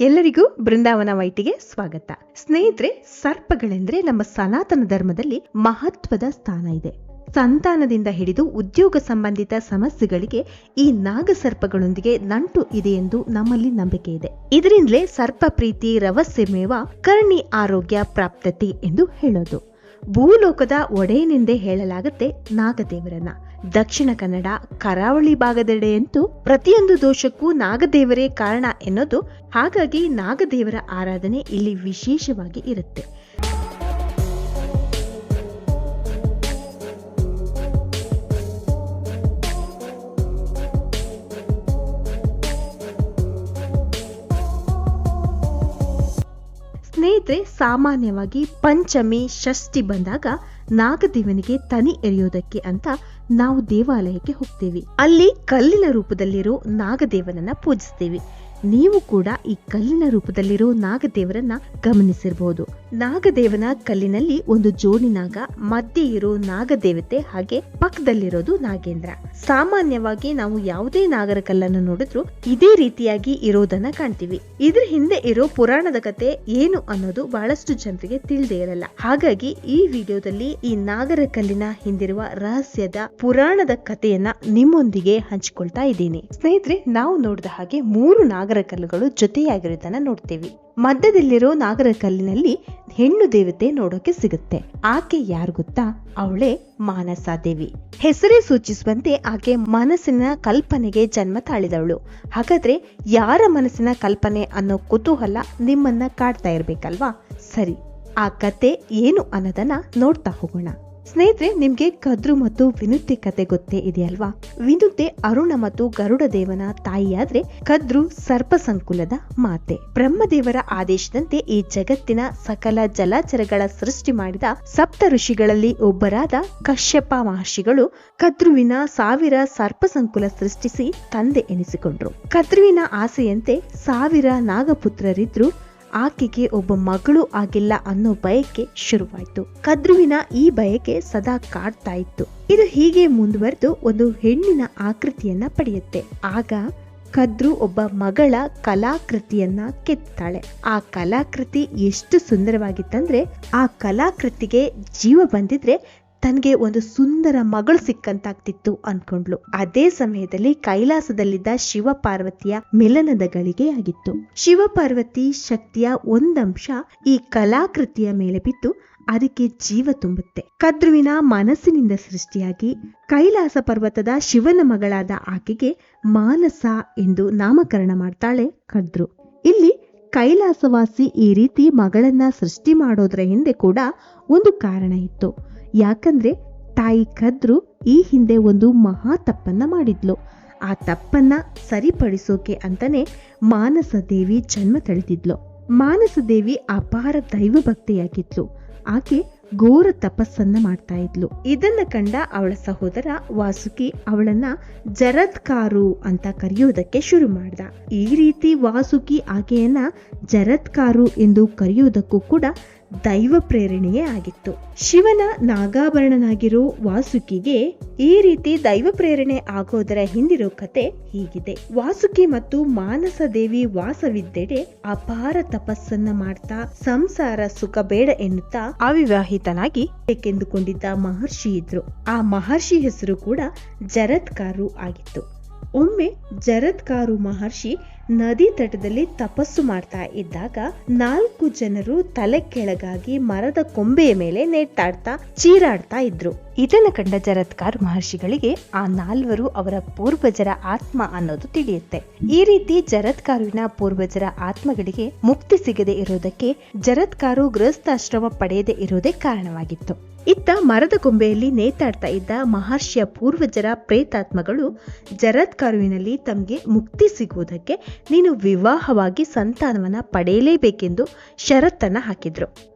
ಎಲ್ಲರಿಗೂ ಬೃಂದಾವನ ವೈಟಿಗೆ ಸ್ವಾಗತ. ಸ್ನೇಹಿತರೆ, ಸರ್ಪಗಳೆಂದ್ರೆ ನಮ್ಮ ಸನಾತನ ಧರ್ಮದಲ್ಲಿ ಮಹತ್ವದ ಸ್ಥಾನ ಇದೆ. ಸಂತಾನದಿಂದ ಹಿಡಿದು ಉದ್ಯೋಗ ಸಂಬಂಧಿತ ಸಮಸ್ಯೆಗಳಿಗೆ ಈ ನಾಗಸರ್ಪಗಳೊಂದಿಗೆ ನಂಟು ಇದೆ ಎಂದು ನಮ್ಮಲ್ಲಿ ನಂಬಿಕೆ ಇದೆ. ಇದರಿಂದಲೇ ಸರ್ಪ ಪ್ರೀತಿ, ರವಸ್ಯ ಮೇವ, ಕರ್ಣಿ ಆರೋಗ್ಯ ಪ್ರಾಪ್ತತೆ ಎಂದು ಹೇಳೋದು. ಭೂಲೋಕದ ಒಡೆಯನೆಂದೇ ಹೇಳಲಾಗುತ್ತೆ ನಾಗದೇವರನ್ನ. ದಕ್ಷಿಣ ಕನ್ನಡ, ಕರಾವಳಿ ಭಾಗದೆಡೆಯಂತೂ ಪ್ರತಿಯೊಂದು ದೋಷಕ್ಕೂ ನಾಗದೇವರೇ ಕಾರಣ ಎನ್ನೋದು ಹಾಗಾಗಿ ನಾಗದೇವರ ಆರಾಧನೆ ಇಲ್ಲಿ ವಿಶೇಷವಾಗಿ ಇರುತ್ತೆ. ಸ್ನೇಹಿತರೆ, ಸಾಮಾನ್ಯವಾಗಿ ಪಂಚಮಿ, ಷಷ್ಠಿ ಬಂದಾಗ ನಾಗದೇವನಿಗೆ ತನಿ ಎರೆಯೋದಕ್ಕೆ ಅಂತ ನಾವು ದೇವಾಲಯಕ್ಕೆ ಹೋಗ್ತೇವೆ. ಅಲ್ಲಿ ಕಲ್ಲಿನ ರೂಪದಲ್ಲಿರೋ ನಾಗದೇವನನ್ನ ಪೂಜಿಸ್ತೀವಿ. ನೀವು ಕೂಡ ಈ ಕಲ್ಲಿನ ರೂಪದಲ್ಲಿರೋ ನಾಗದೇವರನ್ನ ಗಮನಿಸಿರಬಹುದು ನಾಗದೇವನ ಕಲ್ಲಿನಲ್ಲಿ ಒಂದು ಜೋಡಿ ನಾಗ, ಮಧ್ಯೆ ಇರೋ ನಾಗದೇವತೆ ಹಾಗೆ ಪಕ್ಕದಲ್ಲಿರೋದು ನಾಗೇಂದ್ರ. ಸಾಮಾನ್ಯವಾಗಿ ನಾವು ಯಾವುದೇ ನಾಗರ ಕಲ್ಲನ್ನು ನೋಡಿದ್ರು ಇದೇ ರೀತಿಯಾಗಿ ಇರೋದನ್ನ ಕಾಣ್ತೀವಿ. ಇದ್ರ ಹಿಂದೆ ಇರೋ ಪುರಾಣದ ಕತೆ ಏನು ಅನ್ನೋದು ಬಹಳಷ್ಟು ಜನರಿಗೆ ತಿಳಿದೇ ಇರಲ್ಲ. ಹಾಗಾಗಿ ಈ ವಿಡಿಯೋದಲ್ಲಿ ಈ ನಾಗರ ಕಲ್ಲಿನ ಹಿಂದಿರುವ ರಹಸ್ಯದ ಪುರಾಣದ ಕಥೆಯನ್ನ ನಿಮ್ಮೊಂದಿಗೆ ಹಂಚಿಕೊಳ್ತಾ ಇದ್ದೀನಿ. ಸ್ನೇಹಿತರೆ, ನಾವು ನೋಡಿದ ಹಾಗೆ ಮೂರು ನಾಗರ ಕಲ್ಲುಗಳು ಜೊತೆಯಾಗಿರೋದನ್ನ ನೋಡ್ತೇವೆ. ಮಧ್ಯದಲ್ಲಿರೋ ನಾಗರಕಲ್ಲಿನಲ್ಲಿ ಹೆಣ್ಣು ದೇವತೆ ನೋಡೋಕೆ ಸಿಗುತ್ತೆ. ಆಕೆ ಯಾರು ಗೊತ್ತಾ? ಅವಳೇ ಮಾನಸಾ ದೇವಿ ಹೆಸರೇ ಸೂಚಿಸುವಂತೆ ಆಕೆ ಮನಸ್ಸಿನ ಕಲ್ಪನೆಗೆ ಜನ್ಮ ತಾಳಿದವಳು. ಹಾಗಾದ್ರೆ ಯಾರ ಮನಸ್ಸಿನ ಕಲ್ಪನೆ ಅನ್ನೋ ಕುತೂಹಲ ನಿಮ್ಮನ್ನ ಕಾಡ್ತಾ ಇರ್ಬೇಕಲ್ವಾ? ಸರಿ, ಆ ಕತೆ ಏನು ಅನ್ನೋದನ್ನ ನೋಡ್ತಾ ಹೋಗೋಣ. ಸ್ನೇಹಿತರೆ, ನಿಮ್ಗೆ ಕದ್ರು ಮತ್ತು ವಿನುತ್ತೆ ಕತೆ ಗೊತ್ತೇ ಇದೆಯಲ್ವಾ? ವಿನುತ್ತೆ ಅರುಣ ಮತ್ತು ಗರುಡ ದೇವನ ತಾಯಿಯಾದ್ರೆ ಕದ್ರು ಸರ್ಪ ಸಂಕುಲದ ಮಾತೆ. ಬ್ರಹ್ಮದೇವರ ಆದೇಶದಂತೆ ಈ ಜಗತ್ತಿನ ಸಕಲ ಜಲಾಚರಗಳ ಸೃಷ್ಟಿ ಮಾಡಿದ ಸಪ್ತ ಋಷಿಗಳಲ್ಲಿ ಒಬ್ಬರಾದ ಕಶ್ಯಪ ಮಹರ್ಷಿಗಳು ಕದ್ರುವಿನ ಸಾವಿರ ಸರ್ಪ ಸಂಕುಲ ಸೃಷ್ಟಿಸಿ ತಂದೆ ಎನಿಸಿಕೊಂಡ್ರು. ಕದ್ರುವಿನ ಆಸೆಯಂತೆ ಸಾವಿರ ನಾಗಪುತ್ರರಿದ್ರು ಆಕೆಗೆ ಒಬ್ಬ ಮಗಳು ಆಗಿಲ್ಲ ಅನ್ನೋ ಬಯಕೆ ಶುರುವಾಯ್ತು. ಕದ್ರುವಿನ ಈ ಬಯಕೆ ಸದಾ ಕಾಡ್ತಾ ಇತ್ತು. ಇದು ಹೀಗೆ ಮುಂದುವರೆದು ಒಂದು ಹೆಣ್ಣಿನ ಆಕೃತಿಯನ್ನ ಪಡೆಯುತ್ತೆ. ಆಗ ಕದ್ರು ಒಬ್ಬ ಮಗಳ ಕಲಾಕೃತಿಯನ್ನ ಕೆತ್ತಾಳೆ ಆ ಕಲಾಕೃತಿ ಎಷ್ಟು ಸುಂದರವಾಗಿತ್ತಂದ್ರೆ, ಆ ಕಲಾಕೃತಿಗೆ ಜೀವ ಬಂದಿದ್ರೆ ತನಗೆ ಒಂದು ಸುಂದರ ಮಗಳು ಸಿಕ್ಕಂತಾಗ್ತಿತ್ತು ಅನ್ಕೊಂಡ್ಲು. ಅದೇ ಸಮಯದಲ್ಲಿ ಕೈಲಾಸದಲ್ಲಿದ್ದ ಶಿವ ಪಾರ್ವತಿಯ ಮಿಲನದ ಗಳಿಗೆಯಾಗಿತ್ತು ಶಿವ ಪಾರ್ವತಿ ಶಕ್ತಿಯ ಒಂದಂಶ ಈ ಕಲಾಕೃತಿಯ ಮೇಲೆ ಬಿದ್ದು ಅದಕ್ಕೆ ಜೀವ ತುಂಬುತ್ತೆ. ಕದ್ರುವಿನ ಮನಸ್ಸಿನಿಂದ ಸೃಷ್ಟಿಯಾಗಿ ಕೈಲಾಸ ಪರ್ವತದ ಶಿವನ ಮಗಳಾದ ಆಕೆಗೆ ಮಾನಸ ಎಂದು ನಾಮಕರಣ ಮಾಡ್ತಾಳೆ ಕದ್ರು. ಇಲ್ಲಿ ಕೈಲಾಸವಾಸಿ ಈ ರೀತಿ ಮಗಳನ್ನ ಸೃಷ್ಟಿ ಮಾಡೋದ್ರ ಹಿಂದೆ ಕೂಡ ಒಂದು ಕಾರಣ ಇತ್ತು. ಯಾಕಂದ್ರೆ ತಾಯಿ ಕದ್ರು ಈ ಹಿಂದೆ ಒಂದು ಮಹಾ ತಪ್ಪನ್ನ ಮಾಡಿದ್ಲು. ಆ ತಪ್ಪನ್ನ ಸರಿಪಡಿಸೋಕೆ ಅಂತಾನೆ ಮಾನಸ ದೇವಿ ಜನ್ಮ ತಳೆದಿದ್ಲು ಮಾನಸ ದೇವಿ ಅಪಾರ ದೈವ ಭಕ್ತಿಯಾಗಿದ್ಲು ಆಕೆ ಘೋರ ತಪಸ್ಸನ್ನ ಮಾಡ್ತಾ ಇದ್ಲು. ಇದನ್ನ ಕಂಡ ಅವಳ ಸಹೋದರ ವಾಸುಕಿ ಅವಳನ್ನ ಜರತ್ಕಾರು ಅಂತ ಕರೆಯೋದಕ್ಕೆ ಶುರು ಮಾಡ್ದ. ಈ ರೀತಿ ವಾಸುಕಿ ಆಕೆಯನ್ನ ಜರತ್ಕಾರು ಎಂದು ಕರೆಯೋದಕ್ಕೂ ಕೂಡ ದೈವ ಪ್ರೇರಣೆಯೇ ಆಗಿತ್ತು. ಶಿವನ ನಾಗಾಭರಣನಾಗಿರೋ ವಾಸುಕಿಗೆ ಈ ರೀತಿ ದೈವ ಪ್ರೇರಣೆ ಆಗೋದರ ಹಿಂದಿರೋ ಕತೆ ಹೀಗಿದೆ. ವಾಸುಕಿ ಮತ್ತು ಮಾನಸ ದೇವಿ ವಾಸವಿದ್ದೆಡೆ ಅಪಾರ ತಪಸ್ಸನ್ನ ಮಾಡ್ತಾ ಸಂಸಾರ ಸುಖ ಬೇಡ ಎನ್ನುತ್ತಾ ಅವಿವಾಹಿತನಾಗಿ ಬೇಕೆಂದುಕೊಂಡಿದ್ದ ಮಹರ್ಷಿ ಇದ್ರು. ಆ ಮಹರ್ಷಿ ಹೆಸರು ಕೂಡ ಜರತ್ಕಾರು ಆಗಿತ್ತು. ಒಮ್ಮೆ ಜರತ್ಕಾರು ಮಹರ್ಷಿ ನದಿ ತಟದಲ್ಲಿ ತಪಸ್ಸು ಮಾಡ್ತಾ ಇದ್ದಾಗ ನಾಲ್ಕು ಜನರು ತಲೆ ಕೆಳಗಾಗಿ ಮರದ ಕೊಂಬೆಯ ಮೇಲೆ ನೇತಾಡ್ತಾ ಚೀರಾಡ್ತಾ ಇದ್ರು. ಇದನ್ನ ಕಂಡ ಜರತ್ಕಾರ್ ಮಹರ್ಷಿಗಳಿಗೆ ಆ ನಾಲ್ವರು ಅವರ ಪೂರ್ವಜರ ಆತ್ಮ ಅನ್ನೋದು ತಿಳಿಯುತ್ತೆ. ಈ ರೀತಿ ಜರತ್ಕಾರುವಿನ ಪೂರ್ವಜರ ಆತ್ಮಗಳಿಗೆ ಮುಕ್ತಿ ಸಿಗದೆ ಇರೋದಕ್ಕೆ ಜರತ್ಕಾರು ಗೃಹಸ್ಥಾಶ್ರಮ ಪಡೆಯದೆ ಇರೋದೇ ಕಾರಣವಾಗಿತ್ತು. ಇತ್ತ ಮರದ ಕೊಂಬೆಯಲ್ಲಿ ನೇತಾಡ್ತಾ ಇದ್ದ ಮಹರ್ಷಿಯ ಪೂರ್ವಜರ ಪ್ರೇತಾತ್ಮಗಳು ಜರತ್ಕಾರುವಿನಲ್ಲಿ ತಮಗೆ ಮುಕ್ತಿ ಸಿಗುವುದಕ್ಕೆ ನೀನು ವಿವಾಹವಾಗಿ ಸಂತಾನವನ್ನ ಪಡೆಯಲೇಬೇಕೆಂದು ಷರತ್ತನ್ನ ಹಾಕಿದ್ರು.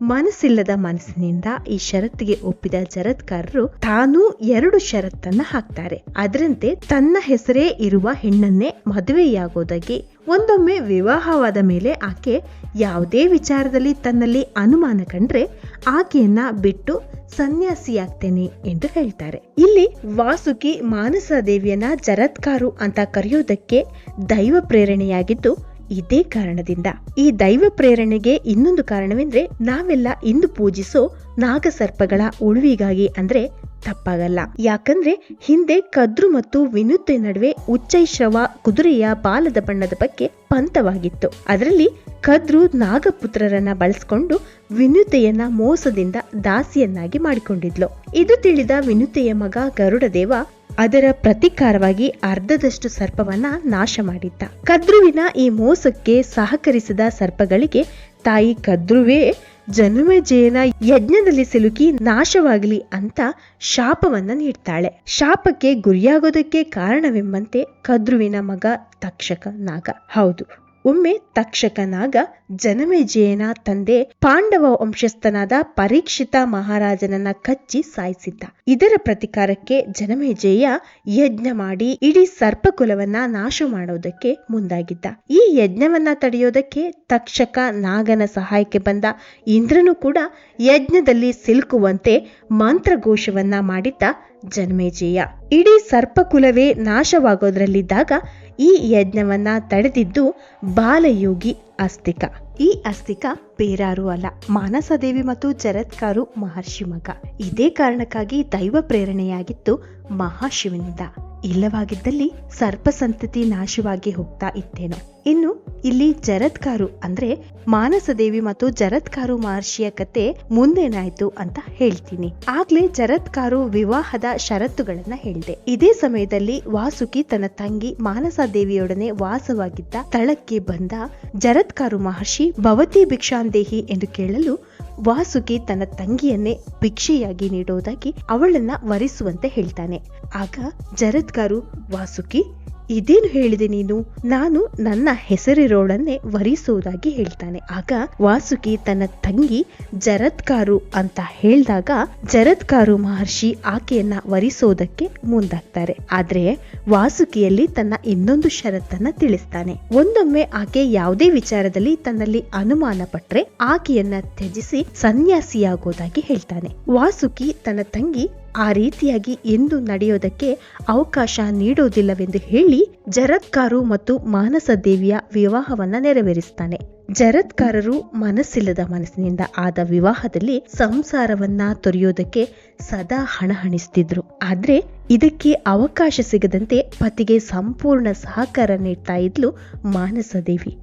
ಮನಸ್ಸಿಲ್ಲದ ಮನಸ್ಸಿನಿಂದ ಈ ಷರತ್ತಿಗೆ ಒಪ್ಪಿದ ಜರತ್ಕಾರರು ತಾನೂ ಎರಡು ಷರತ್ತನ್ನ ಹಾಕ್ತಾರೆ. ಅದರಂತೆ ತನ್ನ ಹೆಸರೇ ಇರುವ ಹೆಣ್ಣನ್ನೇ ಮದುವೆಯಾಗೋದಾಗಿ ಒಂದೊಮ್ಮೆ ವಿವಾಹವಾದ ಮೇಲೆ ಆಕೆ ಯಾವುದೇ ವಿಚಾರದಲ್ಲಿ ತನ್ನಲ್ಲಿ ಅನುಮಾನ ಕಂಡ್ರೆ ಆಕೆಯನ್ನ ಬಿಟ್ಟು ಸನ್ಯಾಸಿಯಾಗ್ತೇನೆ ಎಂದು ಹೇಳ್ತಾರೆ. ಇಲ್ಲಿ ವಾಸುಕಿ ಮಾನಸ ದೇವಿಯನ್ನ ಜರತ್ಕಾರು ಅಂತ ಕರೆಯೋದಕ್ಕೆ ದೈವ ಪ್ರೇರಣೆಯಾಗಿದ್ದು ಇದೇ ಕಾರಣದಿಂದ ಈ ದೈವ ಪ್ರೇರಣೆಗೆ ಇನ್ನೊಂದು ಕಾರಣವೆಂದ್ರೆ ನಾವೆಲ್ಲ ಇಂದು ಪೂಜಿಸೋ ನಾಗಸರ್ಪಗಳ ಉಳುವಿಗಾಗಿ ಅಂದ್ರೆ ತಪ್ಪಾಗಲ್ಲ. ಯಾಕಂದ್ರೆ ಹಿಂದೆ ಕದ್ರು ಮತ್ತು ವಿನುತೆ ನಡುವೆ ಉಚ್ಚೈಶ್ರವ ಕುದುರೆಯ ಬಾಲದ ಬಣ್ಣದ ಬಗ್ಗೆ ಪಂತವಾಗಿತ್ತು ಅದರಲ್ಲಿ ಕದ್ರು ನಾಗಪುತ್ರರನ್ನ ಬಳಸ್ಕೊಂಡು ವಿನುತೆಯನ್ನ ಮೋಸದಿಂದ ದಾಸಿಯನ್ನಾಗಿ ಮಾಡಿಕೊಂಡಿದ್ಲು. ಇದು ತಿಳಿದ ವಿನುತೆಯ ಮಗ ಗರುಡದೇವ ಅದರ ಪ್ರತಿಕಾರವಾಗಿ ಅರ್ಧದಷ್ಟು ಸರ್ಪವನ್ನ ನಾಶ ಮಾಡಿದ್ದ. ಕದ್ರುವಿನ ಈ ಮೋಸಕ್ಕೆ ಸಹಕರಿಸಿದ ಸರ್ಪಗಳಿಗೆ ತಾಯಿ ಕದ್ರುವೇ ಜನುಮೆಜಯನ ಯಜ್ಞದಲ್ಲಿ ಸಿಲುಕಿ ನಾಶವಾಗಲಿ ಅಂತ ಶಾಪವನ್ನ ನೀಡ್ತಾಳೆ. ಶಾಪಕ್ಕೆ ಗುರಿಯಾಗೋದಕ್ಕೆ ಕಾರಣವೆಂಬಂತೆ ಕದ್ರುವಿನ ಮಗ ತಕ್ಷಕ ನಾಗ. ಹೌದು. ಒಮ್ಮೆ ತಕ್ಷಕನಾಗ ಜನಮೇಜಯನ ತಂದೆ ಪಾಂಡವ ವಂಶಸ್ಥನಾದ ಪರೀಕ್ಷಿತ ಮಹಾರಾಜನನ್ನ ಕಚ್ಚಿ ಸಾಯಿಸಿದ್ದ. ಇದರ ಪ್ರತಿಕಾರಕ್ಕೆ ಜನಮೇಜಯ ಯಜ್ಞ ಮಾಡಿ ಇಡೀ ಸರ್ಪಕುಲವನ್ನ ನಾಶ ಮಾಡೋದಕ್ಕೆ ಮುಂದಾಗಿದ್ದ. ಈ ಯಜ್ಞವನ್ನ ತಡೆಯೋದಕ್ಕೆ ತಕ್ಷಕ ನಾಗನ ಸಹಾಯಕ್ಕೆ ಬಂದ ಇಂದ್ರನು ಕೂಡ ಯಜ್ಞದಲ್ಲಿ ಸಿಲುಕುವಂತೆ ಮಂತ್ರಘೋಷವನ್ನ ಮಾಡಿದ್ದ ಜನ್ಮೇಜಯ. ಇಡೀ ಸರ್ಪಕುಲವೇ ನಾಶವಾಗೋದ್ರಲ್ಲಿದ್ದಾಗ ಈ ಯಜ್ಞವನ್ನ ತಡೆದಿದ್ದು ಬಾಲಯೋಗಿ ಅಸ್ತಿಕ. ಈ ಅಸ್ತಿಕ ಬೇರಾರು ಅಲ್ಲ, ಮಾನಸದೇವಿ ಮತ್ತು ಜರತ್ಕಾರು ಮಹರ್ಷಿ ಮಗ. ಇದೇ ಕಾರಣಕ್ಕಾಗಿ ದೈವ ಪ್ರೇರಣೆಯಾಗಿತ್ತು ಮಹಾಶಿವನಿಂದ. ಇಲ್ಲವಾಗಿದ್ದಲ್ಲಿ ಸರ್ಪ ಸಂತತಿ ನಾಶವಾಗಿ ಹೋಗ್ತಾ ಇತ್ತೇನೋ. ಇನ್ನು ಇಲ್ಲಿ ಜರತ್ಕಾರು ಅಂದ್ರೆ ಮಾನಸದೇವಿ ಮತ್ತು ಜರತ್ಕಾರು ಮಹರ್ಷಿಯ ಕತೆ ಮುಂದೇನಾಯ್ತು ಅಂತ ಹೇಳ್ತೀನಿ. ಆಗ್ಲೇ ಜರತ್ಕಾರು ವಿವಾಹದ ಷರತ್ತುಗಳನ್ನ ಹೇಳಿದೆ. ಇದೇ ಸಮಯದಲ್ಲಿ ವಾಸುಕಿ ತನ್ನ ತಂಗಿ ಮಾನಸದೇವಿಯೊಡನೆ ವಾಸವಾಗಿದ್ದ ಸ್ಥಳಕ್ಕೆ ಬಂದ ಜರತ್ಕಾರು ಮಹರ್ಷಿ ಭವತಿ ಭಿಕ್ಷಾಂದೇಹಿ ಎಂದು ಕೇಳಲು ವಾಸುಕಿ ತನ್ನ ತಂಗಿಯನ್ನೇ ಭಿಕ್ಷೆಯಾಗಿ ನೀಡುವುದಾಗಿ ಅವಳನ್ನ ವರಿಸುವಂತೆ ಹೇಳ್ತಾನೆ. ಆಗ ಜರತ್ಕಾರು ವಾಸುಕಿ ಇದೇನು ಹೇಳಿದೆ ನೀನು? ನಾನು ನನ್ನ ಹೆಸರಿರೋಳನ್ನೇ ವರಿಸುವುದಾಗಿ ಹೇಳ್ತಾನೆ. ಆಗ ವಾಸುಕಿ ತನ್ನ ತಂಗಿ ಜರತ್ಕಾರು ಅಂತ ಹೇಳಿದಾಗ ಜರತ್ಕಾರು ಮಹರ್ಷಿ ಆಕೆಯನ್ನ ವರಿಸೋದಕ್ಕೆ ಮುಂದಾಗ್ತಾರೆ. ಆದ್ರೆ ವಾಸುಕಿಯಲ್ಲಿ ತನ್ನ ಇನ್ನೊಂದು ಷರತ್ತನ್ನ ತಿಳಿಸ್ತಾನೆ. ಒಂದೊಮ್ಮೆ ಆಕೆ ಯಾವುದೇ ವಿಚಾರದಲ್ಲಿ ತನ್ನಲ್ಲಿ ಅನುಮಾನ ಪಟ್ರೆ ಆಕೆಯನ್ನ ತ್ಯಜಿಸಿ ಸನ್ಯಾಸಿಯಾಗೋದಾಗಿ ಹೇಳ್ತಾನೆ. ವಾಸುಕಿ ತನ್ನ ತಂಗಿ ಆ ರೀತಿಯಾಗಿ ಎಂದು ನಡೆಯೋದಕ್ಕೆ ಅವಕಾಶ ನೀಡೋದಿಲ್ಲವೆಂದು ಹೇಳಿ ಜರತ್ಕಾರು ಮತ್ತು ಮಾನಸ ದೇವಿಯ ವಿವಾಹವನ್ನ ನೆರವೇರಿಸ್ತಾನೆ. ಜರತ್ಕಾರರು ಮನಸ್ಸಿಲ್ಲದ ಮನಸ್ಸಿನಿಂದ ಆದ ವಿವಾಹದಲ್ಲಿ ಸಂಸಾರವನ್ನ ತೊರೆಯೋದಕ್ಕೆ ಸದಾ ಹಣ ಹಣಿಸ್ತಿದ್ರು ಆದ್ರೆ ಇದಕ್ಕೆ ಅವಕಾಶ ಸಿಗದಂತೆ ಪತಿಗೆ ಸಂಪೂರ್ಣ ಸಹಕಾರ ನೀಡ್ತಾ ಇದ್ಲು ಮಾನಸ ದೇವಿ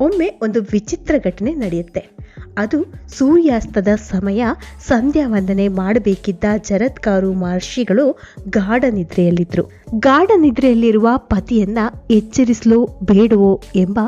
ಒಮ್ಮೆ ಒಂದು ವಿಚಿತ್ರ ಘಟನೆ ನಡೆಯುತ್ತೆ. ಅದು ಸೂರ್ಯಾಸ್ತದ ಸಮಯ. ಸಂಧ್ಯಾ ವಂದನೆ ಮಾಡಬೇಕಿದ್ದ ಜರತ್ಕಾರು ಮಹರ್ಷಿಗಳು ಗಾಢ ನಿದ್ರೆಯಲ್ಲಿದ್ರು. ಗಾಢ ನಿದ್ರೆಯಲ್ಲಿರುವ ಪತಿಯನ್ನ ಎಚ್ಚರಿಸಲು ಬೇಡವೋ ಎಂಬ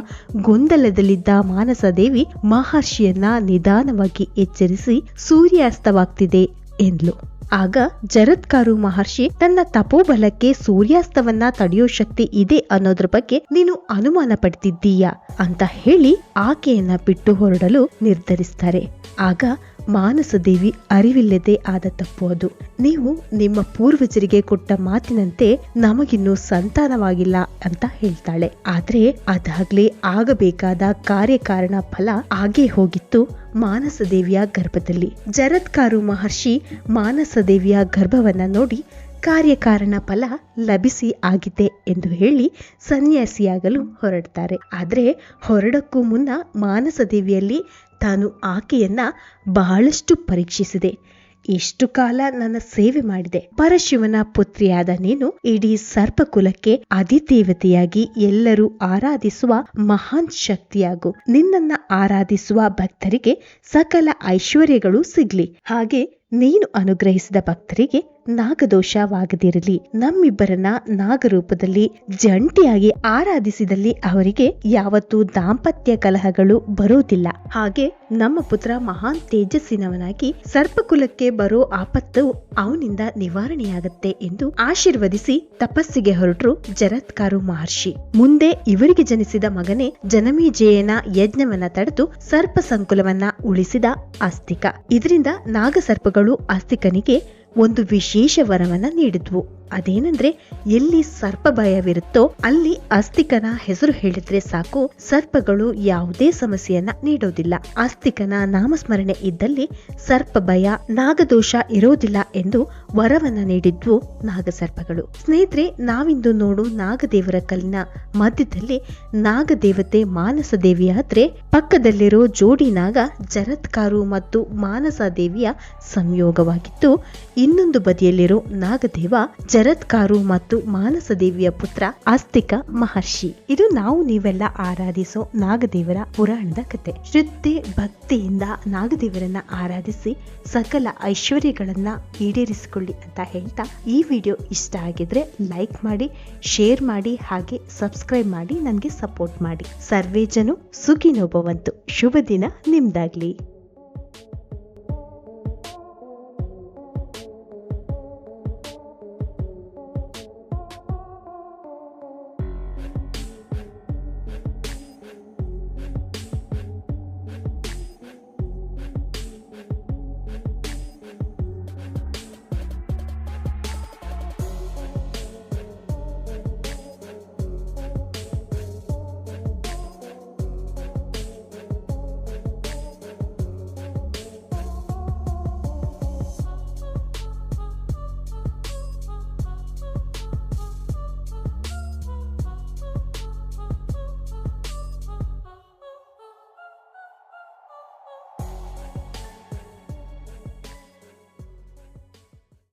ಗೊಂದಲದಲ್ಲಿದ್ದ ಮಾನಸದೇವಿ ಮಹರ್ಷಿಯನ್ನ ನಿಧಾನವಾಗಿ ಎಚ್ಚರಿಸಿ ಸೂರ್ಯಾಸ್ತವಾಗ್ತಿದೆ ಎಂದ್ಲು. ಆಗ ಜರತ್ಕಾರು ಮಹರ್ಷಿ ತನ್ನ ತಪೋಬಲಕ್ಕೆ ಸೂರ್ಯಾಸ್ತವನ್ನ ತಡೆಯೋ ಶಕ್ತಿ ಇದೆ ಅನ್ನೋದ್ರ ಬಗ್ಗೆ ನೀನು ಅನುಮಾನ ಪಡ್ತಿದ್ದೀಯಾ? ಅಂತ ಹೇಳಿ ಆಕೆಯನ್ನ ಬಿಟ್ಟು ಹೊರಡಲು ನಿರ್ಧರಿಸ್ತಾರೆ. ಆಗ ಮಾನಸದೇವಿ ಅರಿವಿಲ್ಲದೆ ಆದ ತಪ್ಪು ಅದು. ನೀವು ನಿಮ್ಮ ಪೂರ್ವಜರಿಗೆ ಕೊಟ್ಟ ಮಾತಿನಂತೆ ನಮಗಿನ್ನೂ ಸಂತಾನವಾಗಿಲ್ಲ ಅಂತ ಹೇಳ್ತಾಳೆ. ಆದ್ರೆ ಅದಾಗ್ಲೇ ಆಗಬೇಕಾದ ಕಾರ್ಯಕಾರಣ ಫಲ ಆಗೇ ಹೋಗಿತ್ತು ಮಾನಸದೇವಿಯ ಗರ್ಭದಲ್ಲಿ. ಜರತ್ಕಾರು ಮಹರ್ಷಿ ಮಾನಸದೇವಿಯ ಗರ್ಭವನ್ನ ನೋಡಿ ಕಾರ್ಯಕಾರಣ ಫಲ ಲಭಿಸಿ ಆಗಿದೆ ಎಂದು ಹೇಳಿ ಸನ್ಯಾಸಿಯಾಗಲು ಹೊರಡ್ತಾರೆ. ಆದರೆ ಹೊರಡಕ್ಕೂ ಮುನ್ನ ಮಾನಸದೇವಿಯಲ್ಲಿ ತಾನು ಆಕೆಯನ್ನ ಬಹಳಷ್ಟು ಪರೀಕ್ಷಿಸಿದೆ. ಎಷ್ಟು ಕಾಲ ನನ್ನ ಸೇವೆ ಮಾಡಿದೆ. ಪರಶಿವನ ಪುತ್ರಿಯಾದ ನೀನು ಇಡೀ ಸರ್ಪಕುಲಕ್ಕೆ ಅಧಿದೇವತೆಯಾಗಿ ಎಲ್ಲರೂ ಆರಾಧಿಸುವ ಮಹಾನ್ ಶಕ್ತಿಯಾಗು. ನಿನ್ನನ್ನ ಆರಾಧಿಸುವ ಭಕ್ತರಿಗೆ ಸಕಲ ಐಶ್ವರ್ಯಗಳು ಸಿಗ್ಲಿ. ಹಾಗೆ ನೀನು ಅನುಗ್ರಹಿಸಿದ ಭಕ್ತರಿಗೆ ನಾಗದೋಷವಾಗದಿರಲಿ ನಮ್ಮಿಬ್ಬರನ್ನ ನಾಗರೂಪದಲ್ಲಿ ಜಂಟಿಯಾಗಿ ಆರಾಧಿಸಿದಲ್ಲಿ ಅವರಿಗೆ ಯಾವತ್ತೂ ದಾಂಪತ್ಯ ಕಲಹಗಳು ಬರೋದಿಲ್ಲ ಹಾಗೆ ನಮ್ಮ ಪುತ್ರ ಮಹಾನ್ ತೇಜಸ್ಸಿನವನಾಗಿ ಸರ್ಪಕುಲಕ್ಕೆ ಬರೋ ಆಪತ್ತು ಅವನಿಂದ ನಿವಾರಣೆಯಾಗತ್ತೆ ಎಂದು ಆಶೀರ್ವದಿಸಿ ತಪಸ್ಸಿಗೆ ಹೊರಟರು ಜರತ್ಕಾರು ಮಹರ್ಷಿ. ಮುಂದೆ ಇವರಿಗೆ ಜನಿಸಿದ ಮಗನೇ ಜನಮೇಜಯನ ಯಜ್ಞವನ್ನ ತಡೆದು ಸರ್ಪ ಸಂಕುಲವನ್ನ ಉಳಿಸಿದ ಆಸ್ತಿಕ. ಇದರಿಂದ ನಾಗಸರ್ಪಗಳು ಆಸ್ತಿಕನಿಗೆ ಒಂದು ವಿಶೇಷ ವರವನ್ನು ನೀಡಿದ್ವು. ಅದೇನಂದ್ರೆ ಎಲ್ಲಿ ಸರ್ಪ ಭಯವಿರುತ್ತೋ ಅಲ್ಲಿ ಆಸ್ತಿಕನ ಹೆಸರು ಹೇಳಿದ್ರೆ ಸಾಕು, ಸರ್ಪಗಳು ಯಾವುದೇ ಸಮಸ್ಯೆಯನ್ನ ನೀಡೋದಿಲ್ಲ. ಆಸ್ತಿಕನ ನಾಮಸ್ಮರಣೆ ಇದ್ದಲ್ಲಿ ಸರ್ಪ ಭಯ, ನಾಗದೋಷ ಇರೋದಿಲ್ಲ ಎಂದು ವರವನ್ನ ನೀಡಿದ್ವು ನಾಗಸರ್ಪಗಳು. ಸ್ನೇಹಿತರೆ, ನಾವಿಂದು ನೋಡು ನಾಗದೇವರ ಕಲ್ಲಿನ ಮಧ್ಯದಲ್ಲಿ ನಾಗದೇವತೆ ಮಾನಸ ದೇವಿಯಾದ್ರೆ ಪಕ್ಕದಲ್ಲಿರೋ ಜೋಡಿ ನಾಗ ಜರತ್ಕಾರು ಮತ್ತು ಮಾನಸ ದೇವಿಯ ಸಂಯೋಗವಾಗಿತ್ತು. ಇನ್ನೊಂದು ಬದಿಯಲ್ಲಿರೋ ನಾಗದೇವ ಜರತ್ಕಾರು ಮತ್ತು ಮಾನಸದೇವಿಯ ಪುತ್ರ ಆಸ್ತಿಕ ಮಹರ್ಷಿ. ಇದು ನಾವು ನೀವೆಲ್ಲ ಆರಾಧಿಸೋ ನಾಗದೇವರ ಪುರಾಣದ ಕತೆ. ಶ್ರದ್ಧೆ ಭಕ್ತಿಯಿಂದ ನಾಗದೇವರನ್ನ ಆರಾಧಿಸಿ ಸಕಲ ಐಶ್ವರ್ಯಗಳನ್ನ ಈಡೇರಿಸಿಕೊಳ್ಳಿ ಅಂತ ಹೇಳ್ತಾ ಈ ವಿಡಿಯೋ ಇಷ್ಟ ಆಗಿದ್ರೆ ಲೈಕ್ ಮಾಡಿ, ಶೇರ್ ಮಾಡಿ, ಹಾಗೆ ಸಬ್ಸ್ಕ್ರೈಬ್ ಮಾಡಿ, ನನಗೆ ಸಪೋರ್ಟ್ ಮಾಡಿ. ಸರ್ವೇ ಜನ ಶುಭ ದಿನ ನಿಮ್ದಾಗ್ಲಿ.